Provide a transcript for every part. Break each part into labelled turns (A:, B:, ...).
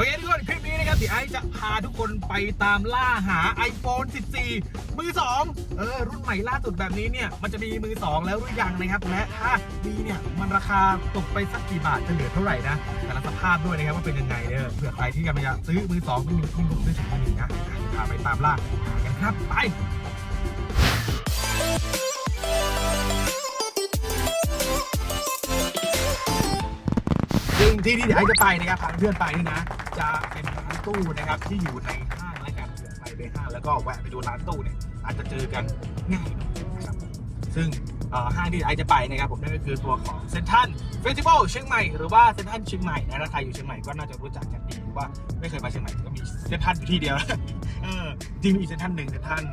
A: อเคทุกคนคลิปนี้นะครับเดี๋ยวไอจะพาทุกคนไปตามล่าหา iPhone 14 มือ 2 เออ รุ่นใหม่ล่าสุดแบบนี้เนี่ย มันจะมีมือ 2 แล้วหรือยังนะครับ และถ้ามีเนี่ย มันราคาตกไปสักกี่บาทจะเหลือเท่าไหร่นะ แต่ละสภาพด้วยนะครับว่าเป็นยังไงเนี่ยเผื่อใครที่กำลังจะซื้อมือ2ไม่มีที่ซื้อถึงมือหนึ่งนะอะพาไปตามล่าหากันครับไปดึงที่ที่เดี๋ยวไอจะไปนะครับพาเพื่อนไปนี่นะ จะเป็นร้านตู้นะครับที่อยู่ในห้างและกันเผื่อไปในห้างแล้วก็แวะไปดูร้านตู้เนี่ยอาจจะเจอกันง่ายหน่อยนะครับซึ่งห้างที่ไอจะไปนะครับผมนั่นก็คือตัวของเซนทันเฟสติวัลเชียงใหม่หรือว่าเซนทันเชียงใหม่นะถ้าใครอยู่เชียงใหม่ก็น่าจะรู้จักกันดีหรือว่าไม่เคยมาเชียงใหม่ก็มีเซนทันอยู่ที่เดียวจริงมีเซนทันหนึ่งเซนทัน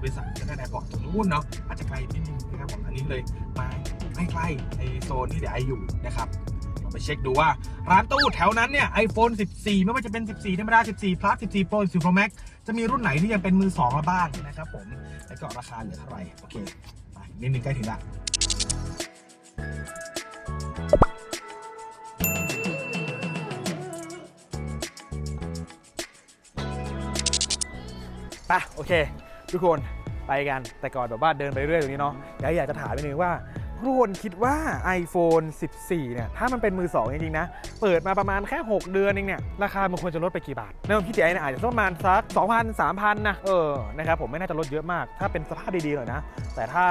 A: บริษัทเซนทันแอร์พอร์ตตรงนู้นเนาะอาจจะไกลนิดนึงนะครับผมอันนี้เลยมาใกล้ๆในโซนที่เดี๋ยวไออยู่นะครับ ไปเช็คดูว่า ร้านตู้แถวนั้นเนี่ย iPhone 14 ไม่ว่าจะเป็น 14 ธรรมดา 14 Plus 14 Pro 14 Pro Max จะมีรุ่นไหนที่ยังเป็นมือ2มาบ้างนะครับผม แล้วก็ราคาเหลือเท่าไหร่ โอเคไปนิดนึงใกล้ถึงละ
B: ไปโอเค ทุกคนไปกันแต่ก่อนแบบว่าเดินไปเรื่อยตรงนี้เนาะอยากอยากจะถามนิดนึงว่า ทุกคนคิดว่า iPhone 14 เนี่ย ถ้ามันเป็นมือ 2 จริง ๆ นะ เปิดมาประมาณแค่ 6 เดือนเองเนี่ย ราคามันควรจะลดไปกี่บาท ในความคิดเห็นอาจจะประมาณสัก 2,000 3,000 นะ เออ นะครับ ผมไม่น่าจะลดเยอะมาก ถ้าเป็นสภาพดี ๆ หน่อยนะ แต่ถ้า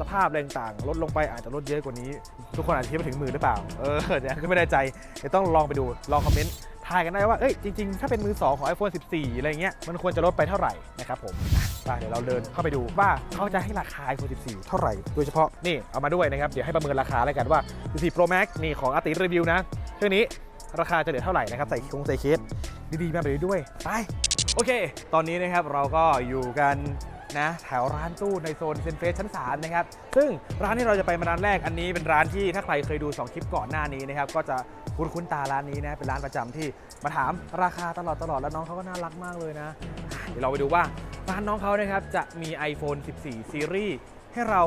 B: สภาพอะไรต่างลดลงไปอาจจะลดเยอะกว่านี้ ทุกคนอาจจะคิดว่าถึงหมื่นหรือเปล่า เออเดี๋ยวก็ไม่แน่ใจ เดี๋ยวต้องลองไปดู ลองคอมเมนต์ ทายกันได้ว่าเอ้ยจริงๆ ถ้าเป็นมือ 2 ของ iPhone 14 อะไรเงี้ยมันควรจะลดไปเท่าไหร่นะครับผมไปเดี๋ยวเราเดินเข้าไปดูว่าเขาจะให้ราคา iPhone 14 เท่าไหร่ โดยเฉพาะนี่เอามาด้วยนะครับ เดี๋ยวให้ประเมินราคาแล้วกันว่า 14 Pro Max นี่ของอาติรีวิวนะเครื่องนี้ราคาจะเหลือเท่าไหร่นะครับใส่คงใส่เคสดีๆมาไปด้วยไปโอเค ตอนนี้นะครับเราก็อยู่กัน นะแถวร้านตู้ในโซนเซนเฟสชั้น3นะครับซึ่งร้านที่เราจะไปมาร้านแรกอันนี้เป็นร้านที่ถ้าใครเคยดู 2 คลิปก่อนหน้านี้นะครับก็จะคุ้นๆตาร้านนี้นะเป็นร้านประจำที่มาถามราคาตลอดตลอดแล้วน้องเขาก็น่ารักมากเลยนะ เดี๋ยวเราไปดูว่าร้านน้องเขานะครับจะมี iPhone 14ซีรีส์ให้เรา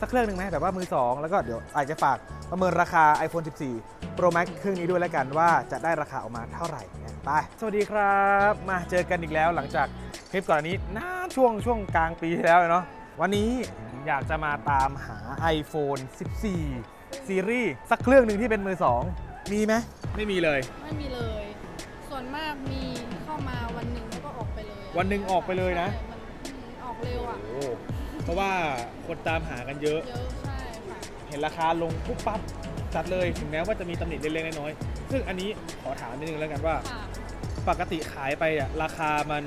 B: สักเครื่องหนึ่งไหมแบบว่ามือ 2 แล้วก็เดี๋ยวอาจจะฝากประเมินราคา iPhone 14 Pro Max เครื่องนี้ด้วยแล้วกันว่าจะได้ราคาออกมาเท่าไหร่นะ ไป สวัสดีครับ มาเจอกันอีกแล้วหลังจากคลิปก่อนอันนี้นานช่วงช่วงกลางปีที่แล้วเลยเนาะ วันนี้อยากจะมาตามหา iPhone 14 ซีรีส์สักเครื่องหนึ่งที่เป็นมือ2มีไหม ไม่มีเลย
C: ไม่มีเลย ส่วนมากมีเข้ามาวันหนึ่งแล้วก็ออกไปเลยอะ
B: วันหนึ่งออกไปเลยนะ
C: ใช่มันอืมออกเร็วอะ
B: โอ้เพราะว่าคนตามหากันเยอะ
C: เยอะใช่ค่ะ
B: เห็นราคาลงปุ๊บปั๊บ จัดเลยถึงแม้ว่าจะมีตำหนิเล็กๆน้อยๆซึ่งอันนี้ขอถามนิดนึงแล้วกันว่า
C: ค่ะ
B: ปกติขายไปอะราคามัน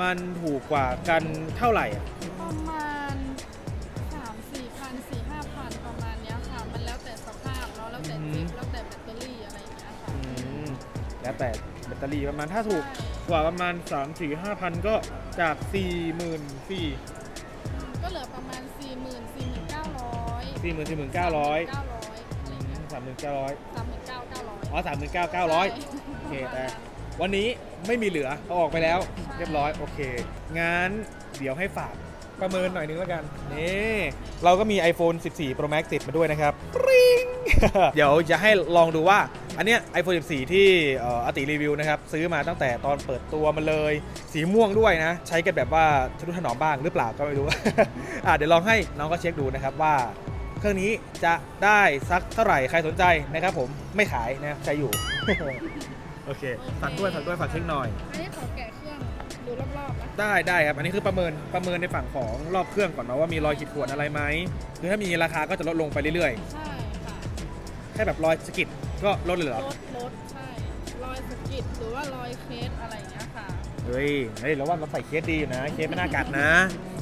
B: มันถูกกว่ากันเท่าไหร่อะ
C: ประมาณสามสี่พันสี่ห้าพันประมาณเนี้ยค่ะ มันแล้วแต่สภาพเนาะแล้วแต่จิปแล้วแต่แบตเตอรี่อะไรอย่างเงี้ยค่ะ
B: อืมแล้วแต่แบตเตอรี่ประมาณถ้าถูกกว่าประมาณ 3 4 5พันก็จาก 4 4 0 0 0 0
C: ก็เหลือประมาณสี่หมื่นสี่หมื่นเก้าร้อย
B: 4 4 9 0 0
C: เก้าร้อยอะไรเงี้ย
B: 3 9 0 0
C: สามหมื่นเก้าเก้าร้อย
B: อ๋อ3 9 9 0 0โอเคแต่วันนี้ไม่มีเหลือเอาออกไปแล้ว เรียบร้อยโอเคงั้นเดี๋ยวให้ฝากประเมินหน่อยนึงแล้วกันนี่เราก็มี iPhone 14 Pro Max ติดมาด้วยนะครับปริงเดี๋ยวจะให้ลองดูว่า อันเนี้ย iPhone 14 ที่เอ่ออาติรีวิวนะครับ ซื้อมาตั้งแต่ตอนเปิดตัวมาเลย สีม่วงด้วยนะ ใช้กันแบบว่าทะนุถนอมบ้างหรือเปล่าก็ไม่รู้ อะเดี๋ยวลองให้น้องก็เช็คดูนะครับว่า เครื่องนี้จะได้สักเท่าไหร่ใครสนใจนะครับผมไม่ขายนะใช้อยู่ โอเคฝากด้วยฝากด้วยฝากเช็คหน่อย
C: อันนี้ขอแกะเครื่องดูรอบๆนะ
B: ได้ได้ครับ อันนี้คือประเมินประเมินในฝั่งของรอบเครื่องก่อนเนาะว่ามีรอยขีดข่วนอะไรไหมคือถ้ามีราคาก็จะลดลงไปเรื่อย
C: ใช่ค่ะ
B: ๆแค่แบบรอยสะกิดก็ลดเลยเหรอ
C: รถรถใช่รอยสะกิดหรือว่ารอยเคสอะไรอย่างเงี้ยค่ะ
B: เฮ้ยเฮ้ยเราว่าเราใส่เคสดีอยู่นะ เคสไม่น่ากัดนะ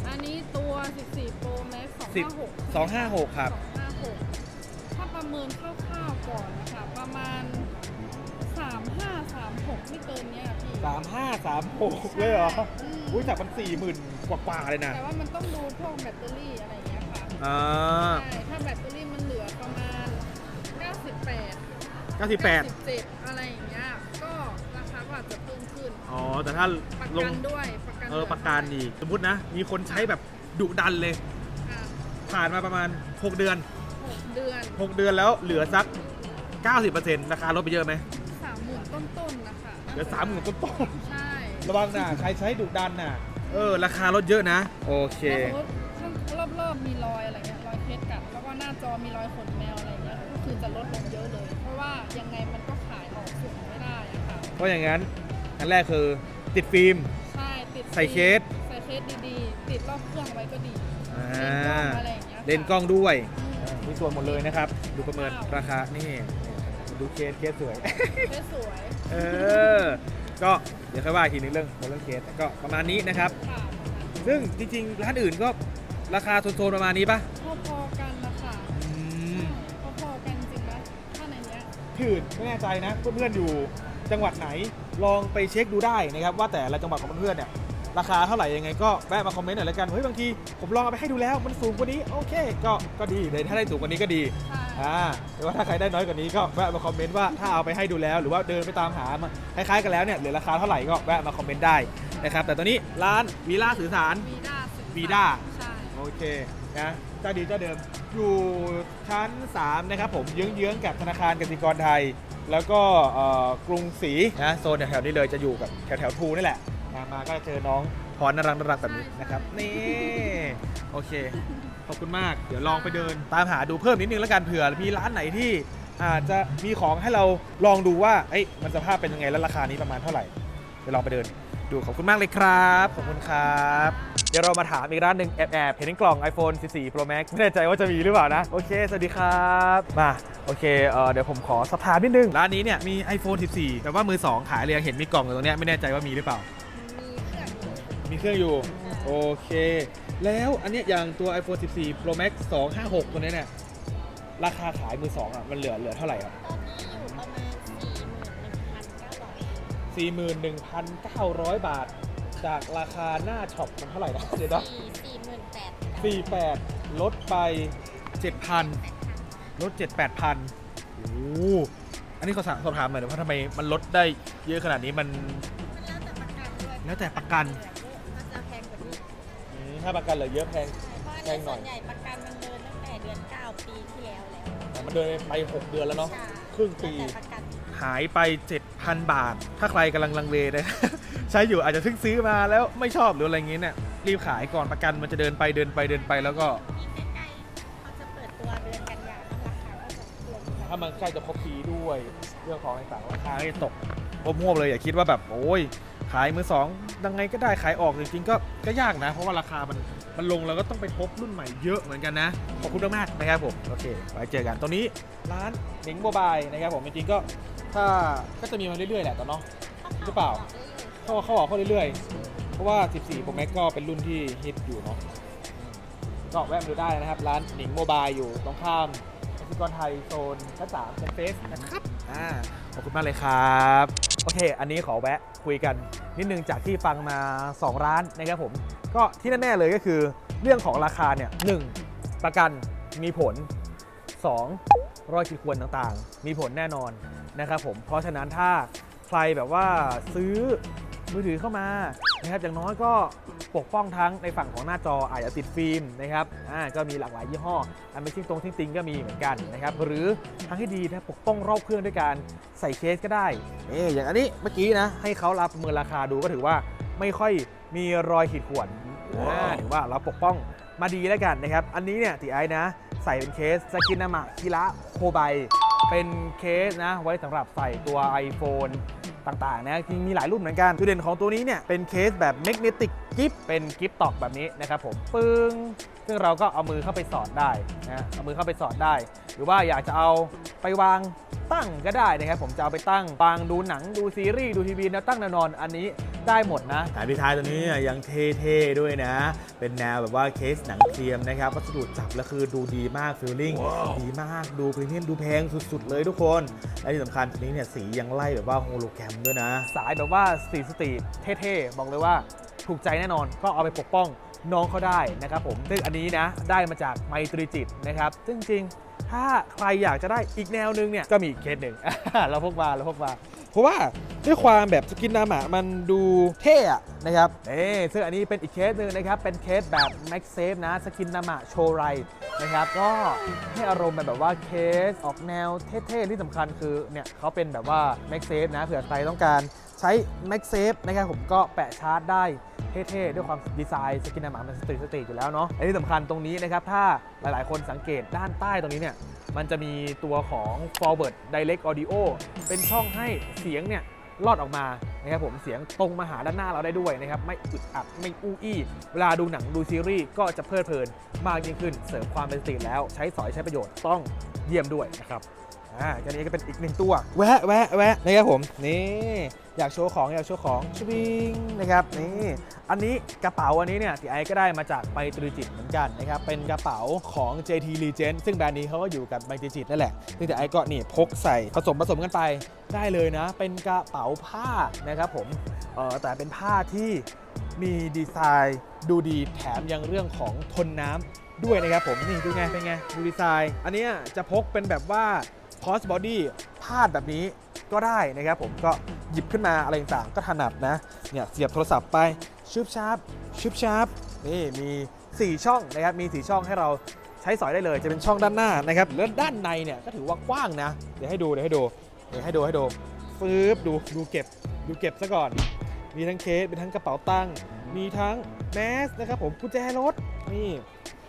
C: อันนี้ตัว 14 Pro Max 256
B: 256ครับ
C: 256 ถ้าประเมินคร่าวๆก่อนนะคะ ประมาณ 3536 ไม่เกินเนี้ยพี่
B: 3536เลยเหรอ
C: อืม
B: อุ้ยจากมันสี่หมื่นกว่าๆเลยนะ
C: แต่ว่ามันต้องดูพวกแบตเตอรี่อะไรอย่างเงี้ยค่ะ
B: อ่า
C: ใช่ถ้าแบตเตอรี่มันเหลือประมาณ 98
B: 98
C: 97อะไรอย่างเงี้ย ก็ราคาก็อาจจะเพิ่มขึ้น
B: อ๋อ แต่ถ้า
C: ประ
B: ล
C: กั
B: ง
C: นด้วย ประกัน
B: เออ ประกันอีกสมมตินะ มีคนใช้แบบดุดันเลย
C: ค่ะ
B: ผ่านมาประมาณ 6 เดือน
C: หกเดือน
B: 6 เดือนแล้วเหลือสัก 90%ราคาลดไปเยอะไหม
C: สามหมื่นต้นๆนะนะคะ
B: เหลือสามหมื่นต้น
C: ใช่
B: ๆระวังนะใครใช้ดุดันน่ะเออ ราคาลดเยอะนะ โอเค
C: แล้วสมมติข้างรอบๆมีรอยอะไรเงี้ยรอยเคสกัดแล้วก็หน้าจอมีรอยขนแมวอะไรเงี้ยก็คือจะลดลงเยอะเลย เพราะว่ายังไงมันก็ขายออกสูงไม่ได้อะค่ะ
B: เพราะอย่างนั้น อันแรกคือติดฟิล์ม
C: ใช่ติด
B: ใส่เคส
C: ใส่เคสดีๆ ติดรอบเครื่องไว้ก็ดี
B: อ่า
C: เลนกล้องอะไรอย่างเงี้ยค่ะ
B: เลนส์กล้องด้วย
C: อืม
B: มีส่วนหมดเลยนะครับ ดูประเมินราคานี่ดูเคสเคสสวย
C: เคสสวย
B: เออ ก็เดี๋ยวค่อยว่าอีกทีนึงเรื่องเรื่องเคสแต่ก็ประมาณนี้นะครับ
C: ค่ะ
B: ซึ่งจริงๆ ร้านอื่นก็ราคาโซนๆประมาณนี้ปะ
C: พอๆกันนะคะ
B: อืม
C: พอๆกันจริงไหมถ้าในเนี้ย
B: ที่อื่นไม่แน่ใจนะเพื่อนๆอยู่จังหวัดไหนลองไปเช็คดูได้นะครับ ว่าแต่ละจังหวัดของเพื่อนๆเนี่ย ราคาเท่าไหร่ยังไงก็แวะมาคอมเมนต์หน่อยแล้วกันเฮ้ยบางทีผมลองเอาไปให้ดูแล้วมันสูงกว่านี้โอเค ก็ก็ดีเลยถ้าได้สูงกว่านี้ก็ดี
C: ใช่
B: อ่าหรือว่าถ้าใครได้น้อยกว่านี้ก็แวะมาคอมเมนต์ว่าถ้าเอาไปให้ดูแล้ว หรือว่าเดินไปตามหามาคล้ายๆกันแล้วเนี่ยเหลือราคาเท่าไหร่ก็แวะมาคอมเมนต์ได้นะครับแต่ตอนนี้ร้านวีล่าสื่อสาร
C: วีด้า
B: วีด้า
C: ใช่
B: โอเคนะเจ้าดีเจ้าเดิมอยู่ชั้น 3 นะครับผมเยื้องๆกับธนาคารกสิกรไทย แล้วก็เอ่อกรุงศรีนะโซนแถวๆนี้เลยจะอยู่กับแถวแถวๆทูนี่แหละ นะมาก็จะเจอน้องพรน่ารักน่ารักแบบนี้นะครับนี่โอเคขอบคุณมากเดี๋ยวลองไปเดิน ตามหาดูเพิ่มนิดนึงแล้วกันเผื่อมีร้านไหนที่อาจจะมีของให้เราลองดูว่าเอ้ยมันสภาพเป็นยังไงแล้วราคานี้ประมาณเท่าไหร่เดี๋ยวลองไปเดิน ดูขอบคุณมากเลยครับขอบคุณครับเดี๋ยวเรามาถามอีกร้านหนึ่งแอบแอบเห็นกล่อง iPhone 14 Pro Max ไม่แน่ใจว่าจะมีหรือเปล่านะ โอเค สวัสดีครับมาโอเคเออเดี๋ยวผมขอสอบถามนิดนึง ร้านนี้เนี่ยมี iPhone 14 แต่ว่ามือ 2 ขายเลยยังเห็นมีกล่องอยู่ตรงเนี้ยไม่แน่ใจว่ามีหรือเปล่า มีเครื่องอยู่ โอเค แล้วอันเนี้ยอย่างตัว iPhone 14 Pro Max 256 ตัวเนี้ยเนี่ย ราคาขายมือ2อะ มันเหลือเหลือเท่าไหร่ครับ
D: ตอนนี้อยู่ประมาณ 41,900
B: 41,900 บาท จากราคาหน้าช็อปมันเท่าไหร่นะ เดี๋ยวนะ
D: 4
B: 48 ลดไป 7,000 ลด 7 8พันโอ้โหอันนี้ขอสอบถามหน่อยนะว่าทำไมมันลดได้เยอะขนาดนี้มัน
D: มันแล้วแต่ประกันด้วย
B: แล้ว
D: อื
B: มถ้าประกันเหลือเยอะแพง
D: เพราะ
B: แพ
D: ใน
B: งหน่
D: ส่
B: อ
D: วยนใหญ่ประกันมันเดินตั้งแต่เดือน9ปีที่แล้วแล้ว
B: แต่มันเดินไป 6 เดือนแล้วเนาะ
D: ใช่
B: ครึ่งปี
D: แล้วแต่ประกัน
B: หายไป 7,000 บาท ถ้าใครกำลังลังเลนะ ใช้อยู่อาจจะเพิ่งซื้อมาแล้วไม่ชอบหรืออะไรอย่างงี้เนี่ยรีบขายก่อนประกันมันจะเดินไปเดินไปเดินไปแล้วก็
D: ที่ใกล้ๆเขาจะเปิดตัวเดือนกันยายนราคาก็จะลง
B: ถ้ามันใกล้จะครบปีด้วย เรื่องของต่างๆราคาก็จะตกพวบวบเลยอย่าคิดว่าแบบโอ้ย ขายมือสองยังไงก็ได้ขายออกจริงๆก็ก็ยากนะ เพราะว่าราคามันมันลงแล้วก็ต้องไปทบรุ่นใหม่เยอะเหมือนกันนะ ขอบคุณมากๆนะครับผมโอเคไว้เจอกันตรงนี้ร้านหนิงโมบายนะครับผมจริงๆก็ถ้าก็จะมีมาเรื่อยๆแหละแต่เนาะหรือเปล่าเข้าเข้าออกเข้าเรื่อยๆ เพราะว่า 14 Pro Max ก็เป็นรุ่นที่ฮิตอยู่เนาะก็แวะมาดูได้นะครับ ร้านหนิงโมบายอยู่ตรงข้าม กรไทยโซนชั้นสามชั้นเฟสนะครับอ่าขอบคุณมากเลยครับ โอเค อันนี้ขอแวะคุยกันนิดนึงจากที่ฟังมา 2 ร้านนะครับผม ก็ที่แน่ๆเลยก็คือเรื่องของราคาเนี่ยหนึ่งประกันมีผล 2. รอยขีดข่วนต่างๆ มีผลแน่นอนนะครับผม เพราะฉะนั้นถ้าใครแบบว่าซื้อ มือถือเข้ามานะครับอย่างน้อยก็ปกป้องทั้งในฝั่งของหน้าจออาจจะติดฟิล์มนะครับอ่าก็มีหลากหลายยี่ห้อ อันเป็นชิ้นตรงชิ้นติงก็มีเหมือนกันนะครับหรือทางที่ดีนะปกป้องรอบเครื่องด้วยการใส่เคสก็ได้เอ๊อย่างอันนี้เมื่อกี้นะให้เขารับประเมินราคาดูก็ถือว่าไม่ค่อยมีรอยขีดข่วนอ่าถือว่าเราปกป้องมาดีแล้วกันนะครับ อันนี้เนี่ยตีไอ้นะ ใส่เป็นเคสสกินามะคิระโคบายเป็นเคสนะ ไว้สำหรับใส่ตัว iPhone ต่างๆนะจริงมีหลายรุ่นเหมือนกันจุดเด่นของตัวนี้เนี่ยเป็นเคสแบบแมกเนติกกิฟเป็นกิฟตอกแบบนี้นะครับผมปึ้งซึ่งเราก็เอามือเข้าไปสอดได้นะเอามือเข้าไปสอดได้ หรือว่าอยากจะเอาไปวาง ตั้งก็ได้นะครับผมจะเอาไปตั้งวางดูหนังดูซีรีส์ดูทีวีแนวตั้งแนวนอนอันนี้ได้หมดนะฐานพิท้ายตัวนี้ยังเท่ๆด้วยนะ เป็นแนวแบบว่าเคสหนังเทียมนะครับวัสดุจับแล้วคือดูดีมากฟีลลิ่งดีมากดูพรีเมียมดูแพงสุดๆเลยทุกคนและที่สำคัญตัวนี้เนี่ยสียังไล่แบบว่าโฮโลแกรมด้วยนะ สายแบบว่าสตรีทสตรีทเท่ๆบอกเลยว่าถูกใจแน่นอนก็เอาไปปกป้องน้องเขาได้นะครับผมซึ่งอันนี้นะได้มาจากไมตรีจิตนะครับซึ่งจริงๆ ถ้าใครอยากจะได้อีกแนวนึงเนี่ยก็มีอีกเคสหนึ่งเราพกมาเราพกมาเพราะว่าด้วยความแบบสกินนามะมันดูเท่นะครับเอ้ซึ่งอันนี้เป็นอีกเคสหนึ่งนะครับ เป็นเคสแบบ Max Safe นะสกินนามะโชว์ไรนะครับ ก็ให้อารมณ์แบบว่าเคสออกแนวเท่ๆ ที่สำคัญคือเนี่ยเขาเป็นแบบว่า Max Safe นะเผื่อใครต้องการใช้ Max Safe นะครับผมก็แปะชาร์จได้ เท่ๆ ด้วยความดีไซน์สกินนามะมันสตรีทสตรีทอยู่แล้วเนาะและที่สำคัญตรงนี้นะครับ ถ้าหลายๆ คนสังเกตด้านใต้ตรงนี้เนี่ย มันจะมีตัวของ forward direct audio เป็นช่องให้เสียงเนี่ยลอดออกมานะครับผมเสียงตรงมาหาด้านหน้าเราได้ด้วยนะครับ ไม่อึดอัดไม่อู้อี้เวลาดูหนังดูซีรีส์ก็จะเพลิดเพลินมากยิ่งขึ้นเสริมความเป็นสตรีทแล้วใช้สอยใช้ประโยชน์ต้องเยี่ยมด้วยนะครับ อ่าก็นี้ก็เป็นอีกหนึ่งตัว แวะแวะแวะนะครับผม นี่อยากโชว์ของอยากโชว์ของชวิงนะครับนี่อันนี้กระเป๋าอันนี้เนี่ยทีไอก็ได้มาจากไมตรีจิตเหมือนกันนะครับเป็นกระเป๋าของ JT Legend ซึ่งแบรนด์นี้เขาก็อยู่กับไมตรีจิตนั่นแหละซึ่งแต่ไอก็นี่พกใส่ผสมผสมกันไปได้เลยนะ เป็นกระเป๋าผ้านะครับผมเออแต่เป็นผ้าที่มีดีไซน์ดูดีแถมยังเรื่องของทนน้ำด้วยนะครับผมนี่ดูไงเป็นไงดูดีไซน์ อันนี้จะพกเป็นแบบว่า cross body พาดแบบนี้ก็ได้นะครับผมก็หยิบขึ้นมาอะไรต่างๆก็ถนัดนะเนี่ยเสียบโทรศัพท์ไปชุบชาร์ปชุบชาร์ปนี่มี 4 ช่องนะครับมี 4 ช่องให้เราใช้สอยได้เลย จะเป็นช่องด้านหน้านะครับแล้วด้านในเนี่ยก็ถือว่ากว้างนะ เดี๋ยวให้ดูเดี๋ยวให้ดูเดี๋ยวให้ดูให้ดูฟืบดูดูเก็บดูเก็บซะก่อน มีทั้งเคสมีทั้งกระเป๋าตังค์มีทั้งแมสนะครับผมกุญแจรถนี่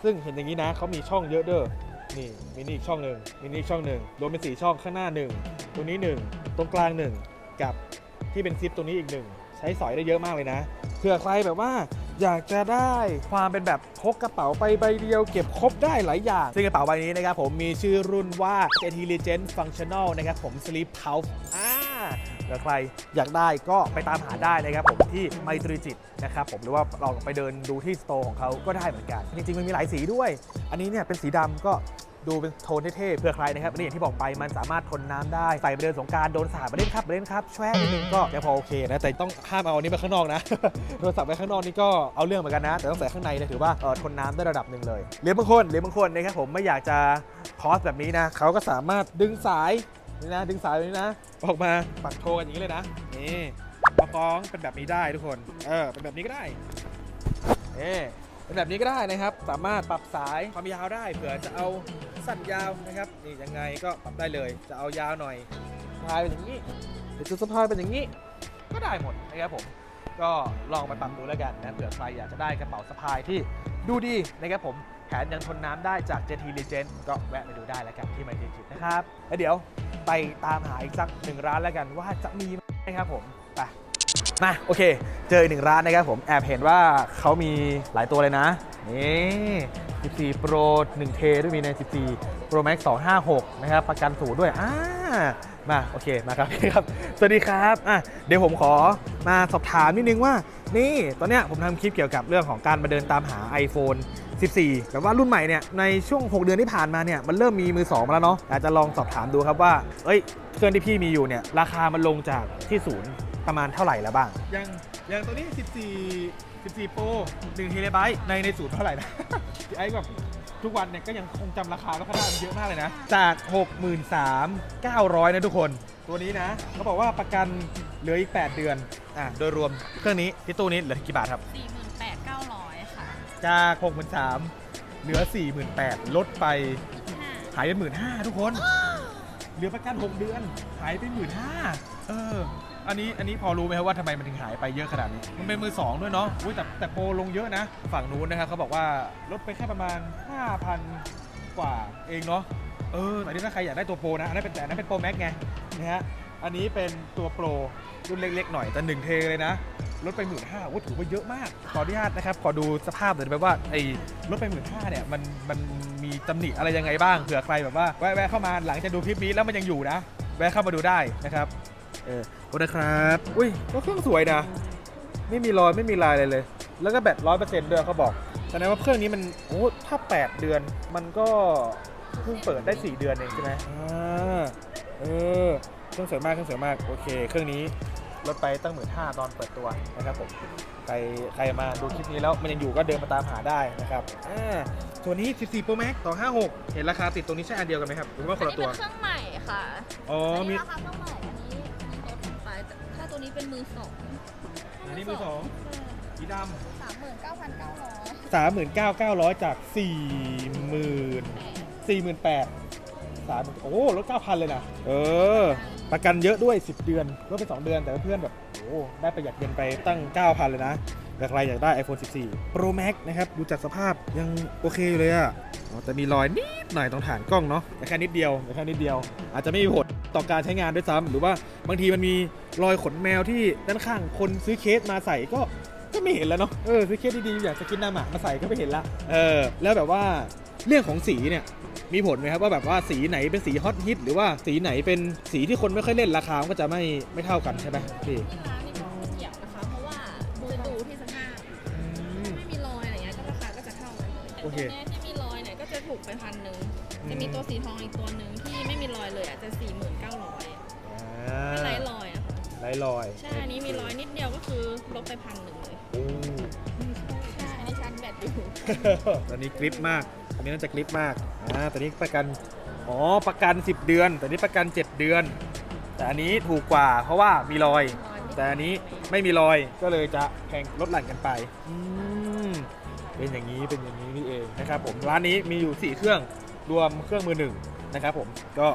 B: ซึ่งเห็นอย่างนี้นะเขามีช่องเยอะเด้อ นี่มินิอีกช่องหนึ่งมินิอีกช่องหนึ่งรวมเป็นสี่ช่องข้างหน้าหนึ่งตรงนี้หนึ่งตรงกลางหนึ่งกับที่เป็นซิปตรงนี้อีกหนึ่งใช้สอยได้เยอะมากเลยนะเผื่อใครแบบว่าอยากจะได้ความเป็นแบบพกกระเป๋าไปใบเดียวเก็บครบได้หลายอย่าง ซึ่งกระเป๋าใบนี้นะครับผมมีชื่อรุ่นว่า JT Legend Functional นะครับผม Sleep Pouch อ่าเผื่อใครอยากได้ก็ไปตามหาได้นะครับผมที่ไมตรีจิตนะครับผมหรือว่าลองไปเดินดูที่สโตร์ของเขาก็ได้เหมือนกัน จริงๆมันมีหลายสีด้วย อันนี้เนี่ยเป็นสีดำก็ดูเป็นโทนเท่ๆเพื่อใครนะครับอันนี้อย่างที่บอกไปมันสามารถทนน้ำได้ ใส่ไปเดินสงการโดนสาดไปเล่นครับไปเล่นครับแช่นิดนึงก็ยังพอโอเคนะแต่ต้องห้ามเอาอันนี้ไปข้างนอกนะโทรศัพท์ไปข้างนอกนี่ก็เอาเรื่องเหมือนกันนะ แต่ต้องใส่ข้างในเนี่ยถือว่าเออทนน้ำได้ระดับหนึ่งเลยเหรียบางคนเหรียบางคนนะครับผมไม่อยากจะคอสแบบนี้นะเขาก็สามารถดึงสาย นี่นะดึงสายแบบนี้นะ ออกมาปักโชว์กันอย่างนี้เลยนะนี่มาฟ้องเป็นแบบนี้ได้ทุกคนเออเป็นแบบนี้ก็ได้เอ๊เป็นแบบนี้ก็ได้นะครับ สามารถปรับสายความยาวได้เผื่อจะเอาสั้นยาวนะครับนี่ยังไงก็ปรับได้เลย จะเอายาวหน่อยสะพายเป็นอย่างนี้หรือจะสะพายเป็นอย่างนี้ ก็ได้หมดนะครับผมก็ลองไปปรับดูแล้วกันนะเผื่อใครอยากจะได้กระเป๋าสะพายที่ดูดีนะครับผมแถมยังทนน้ำได้จาก JT Legend ก็แวะไปดูได้แล้วกันที่ไมเทจินะครับแล้วเดี๋ยว ไปตามหาอีกสักหนึ่งร้านแล้วกันว่าจะมีไหมครับผมไปมาโอเค เจออีกหนึ่งร้านนะครับผมแอบเห็นว่าเขามีหลายตัวเลยนะนี่14 Pro 1 T ด้วยมีใน 14 Pro Max 256 นะครับ ประกันศูนย์ด้วยอ่ามาโอเคมาครับครับ สวัสดีครับอะเดี๋ยวผมขอมาสอบถามนิดนึงว่า นี่ตอนเนี้ยผมทำคลิปเกี่ยวกับเรื่องของการมาเดินตามหา iPhone 14แบบว่ารุ่นใหม่เนี่ยในช่วง 6 เดือนที่ผ่านมาเนี่ยมันเริ่มมีมือ 2 มาแล้วเนาะอาจจะลองสอบถามดูครับว่า เอ้ยเครื่องที่พี่มีอยู่เนี่ยราคามันลงจากที่ศูนย์ประมาณเท่าไหร่แล้วบ้าง อย่างอย่างตัวนี้ 14 14 Pro1 เทเลไบต์ในในศูนย์เท่าไหร่นะพี่ไอ้แบบทุกวันเนี่ยก็ยังคงจำราคาไม่ค่อยได้มันเยอะมากเลยนะ จาก 63,900 นะทุกคน ตัวนี้นะเขาบอกว่าประกันเหลืออีก 8 เดือน อะ โดยรวมเครื่องนี้ที่ตู้นี้เหลือกี่บาทครับ
C: 48,900ค่ะ
B: จาก63,000เหลือ 48,000ลดไปหายไปหมื่นห้าทุกคน เหลือประกัน 6 เดือน หายไปหมื่นห้าเออ อันนี้อันนี้พอรู้ไหมครับว่าทำไมมันถึงหายไปเยอะขนาดนี้ มันเป็นมือ 2 ด้วยเนาะอุ้ยแต่แต่โปรลงเยอะนะ ฝั่งนู้นนะครับเขาบอกว่าลดไปแค่ประมาณ 5,000 กว่าเองเนาะเออแต่นี่ถ้าใครอยากได้ตัวโปรนะอันนั้นเป็นแต่อันนั้นเป็นโปรแม็กไงนะฮะอันนี้เป็นตัวโปรรุ่นเล็กๆหน่อยแต่หนึ่งเทเลยนะ ลดไปหมื่นห้าโอ้ถือว่าเยอะมาก ขออนุญาตนะครับ ขอดูสภาพหน่อยได้ไหมว่าไอ้ลดไปหมื่นห้าเนี่ยมันมันมีตำหนิอะไรยังไงบ้างเผื่อใครแบบว่าแวะแวะเข้ามาหลังจากดูคลิปนี้แล้วมันยังอยู่นะ แวะเข้ามาดูได้นะครับ เออโทษนะครับ อุ้ยก็เครื่องสวยนะ ไม่มีรอยไม่มีลายอะไรเลย แล้วก็แบตร้อยเปอร์เซ็นต์ด้วยเขาบอกแสดงว่าเครื่องนี้มันโอ้ถ้า 8 เดือนมันก็เพิ่งเปิดได้ 4 เดือนเองใช่ไหมอ่าเออเครื่องสวยมากเครื่องสวยมากโอเค เครื่องนี้ ลดไปตั้งหมื่นห้าตอนเปิดตัวนะครับผมใครใครมาดูคลิปนี้แล้วมันยังอยู่ก็เดินมาตามหาได้นะครับอ่าตัวนนี้ 14 Pro Max ต่อ 56 เห็นราคาติดตรงนี้ใช่อันเดียวกันไหมครับหรือว่าคนละตัว
C: เครื่องใหม่ค่ะ
B: อ๋อมี
C: นี้ราคาเท่าไหม่อันนี้ลดไปถ้า
D: ตัวนี้เป็นมือสอง
B: อันนี้มือสองสีดำ
D: สามหมื่นเก้าพันเก้าร้อย
B: สามหมื่นเก้าเก้าร้อยจากสี่หมื่นสี่หมื่นแปด ษาเหมือนโอ้รถ9,000 เลยนะ เออ ประกันเยอะด้วย 10 เดือนลดไป 2 เดือน แต่เพื่อนแบบ โอ้ได้ประหยัดเงินไปตั้ง 9,000 เลยนะแต่ใครอยากได้ iPhone 14 Pro Max นะครับ ดูจากสภาพยังโอเคอเลยอะแต่มีรอยนิดหน่อยตรงฐานกล้องเนาะแต่แค่นิดเดียวแต่แค่นิดเดียว อาจจะไม่มีผลต่อการใช้งานด้วยซ้ำ หรือว่าบางทีมันมีรอยขนแมวที่ด้านข้างคนซื้อเคสมาใส่ก็ก็ไม่เห็นแล้วเนาะเออซื้อเคสดีๆอย่างสกินหน้าหมามาใส่ก็ไม่เห็นละเออแล้วแบบว่า เรื่องของสีเนี่ยมีผลไหมครับว่าแบบว่าสีไหนเป็นสีฮอตฮิตหรือว่าสีไหนเป็นสีที่คนไม่ค่อยเล่นราคามันก็จะไม่ไม่เท่ากันใช่ไหมพี่
D: ที่ร้านนี่บอกเกี่ยวนะคะ เพราะว่าจะดูที่สภาพไม่มีรอยอะไรเงี้ยก็ราคาก็จะเท่ากันเลยแต่
B: โอ
D: ตัว
B: เค
D: เนี้ยที่มีรอยเนี่ยก็จะถูกไปพันหนึ่งจะมีตัวสีทองอีกตัวหนึ่งที่ไม่มีรอยเลยอะจะสี่หมื่นเก้าร้อยไม่ไร้รอยอะค่ะ
B: ไร้รอย
D: ใช่อันนี้มีรอยนิดเดียวก็คือลบไปพันหนึ่งเลย
B: โอ้
D: ใช่อันนี้ชาร์จแบตอยู่
B: ตอนนี้กริปมาก อันนี้น่าจะกริปมากอ่าตอนนี้ประกัน อ๋อ ประกัน 10 เดือน แต่นี้ประกัน 7 เดือน แต่อันนี้ถูกกว่าเพราะว่ามีรอย แต่อันนี้ไม่มีรอย ก็เลยจะแพงลดหลั่นกันไป อืม เป็นอย่างนี้ เป็นอย่างนี้นี่เองนะครับผม ร้านนี้มีอยู่ 4 เครื่อง รวมเครื่องมือหนึ่งนะครับผม ก็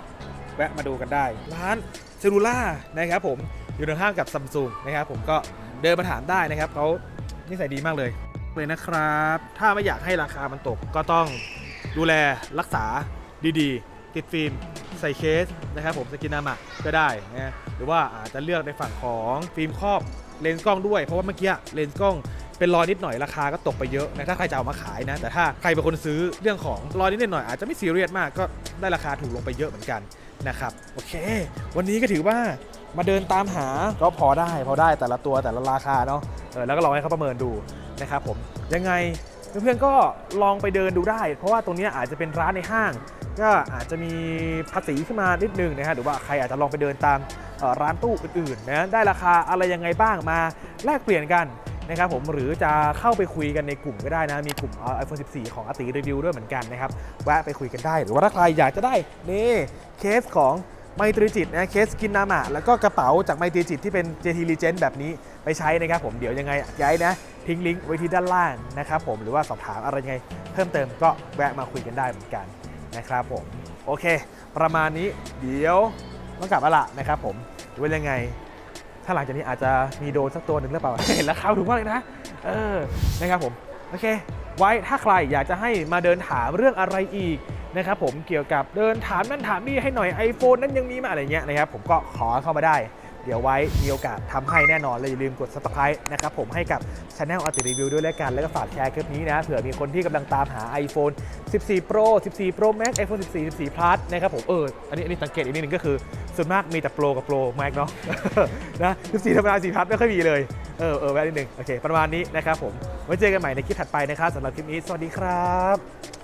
B: แวะมาดูกันได้ ร้านเซลูล่านะครับผม อยู่ตรงข้ามกับซัมซุงนะครับผม ก็เดินมาถามได้นะครับเขานิสัยดีมากเลย เลยนะครับ ถ้าไม่อยากให้ราคามันตกก็ต้องดูแลรักษาดีๆ ติดฟิล์มใส่เคสนะครับผมสกินนามะก็ได้นะหรือว่าอาจจะเลือกในฝั่งของฟิล์มครอบเลนส์กล้องด้วยเพราะว่าเมื่อกี้เลนส์กล้องเป็นรอยนิดหน่อยราคาก็ตกไปเยอะนะถ้าใครจะเอามาขายนะ แต่ถ้าใครเป็นคนซื้อเรื่องของรอยนิดหน่อยอาจจะไม่ซีเรียสมากก็ได้ราคาถูกลงไปเยอะเหมือนกันนะครับโอเค วันนี้ก็ถือว่ามาเดินตามหาก็พอได้พอได้แต่ละตัวแต่ละราคาเนาะเออแล้วก็ลองให้เขาประเมินดู นะครับผมยังไงเพื่อนๆก็ลองไปเดินดูได้ เพราะว่าตรงนี้อาจจะเป็นร้านในห้าง ก็อาจจะมีภาษีขึ้นมานิดนึงนะฮะหรือว่าใครอาจจะลองไปเดินตามร้านตู้อื่นๆนะได้ราคาอะไรยังไงบ้างมาแลกเปลี่ยนกันนะครับผมหรือจะเข้าไปคุยกันในกลุ่มก็ได้นะ มีกลุ่ม iPhone 14 ของอาติรีวิวด้วยเหมือนกันนะครับแวะไปคุยกันได้ หรือว่าถ้าใครอยากจะได้นี่เคสของ ไมตรีจิตนะเคสกินนามะแล้วก็กระเป๋าจากไมตรีจิตที่เป็น JT Legend แบบนี้ไปใช้นะครับผมเดี๋ยวยังไงย้ายนะ ทิ้งลิงก์ไว้ที่ด้านล่างนะครับผมหรือว่าสอบถามอะไรยังไง เพิ่มเติมก็แวะมาคุยกันได้เหมือนกันนะครับผมโอเค ประมาณนี้เดี๋ยวต้องกลับละนะครับผมดูว่ายังไง ถ้าหลังจากนี้อาจจะมีโดนสักตัวหนึ่งหรือเปล่าเห็นราคาถูกมากเลยนะเออนะครับผมโอเค ไว้ถ้าใครอยากจะให้มาเดินถามเรื่องอะไรอีก นะครับผมเกี่ยวกับเดินถามนั่นถามนี่ให้หน่อย iPhone นั้นยังมีมาอะไรเงี้ยนะครับผมก็ขอเข้ามาได้ เดี๋ยวไว้มีโอกาสทำให้แน่นอนเลยอย่าลืมกด subscribe นะครับผมให้กับ Channel a r t i r Review ด้วยแล้วกัน แล้วก็ฝากแชร์คลิปนี้นะเผื่อมีคนที่กำลังตามหา iPhone 14 Pro 14 Pro Max iPhone 14 14 Plus นะครับผมเอออันนี้อันนี้สังเกตอีกนิดนึงก็คือ ส่วนมากมีแต่ Pro กับ Pro Max เนาะนะ14ธรรมดา4 Plus ไม่ค่อยมีเลยเออเออแวะนิดนึงโอเคประมาณนี้นะครับผมไว้เจอกันใหม่ในคลิปถัดไปนะครับสำหรับคลิปนี้สวัสดีครับ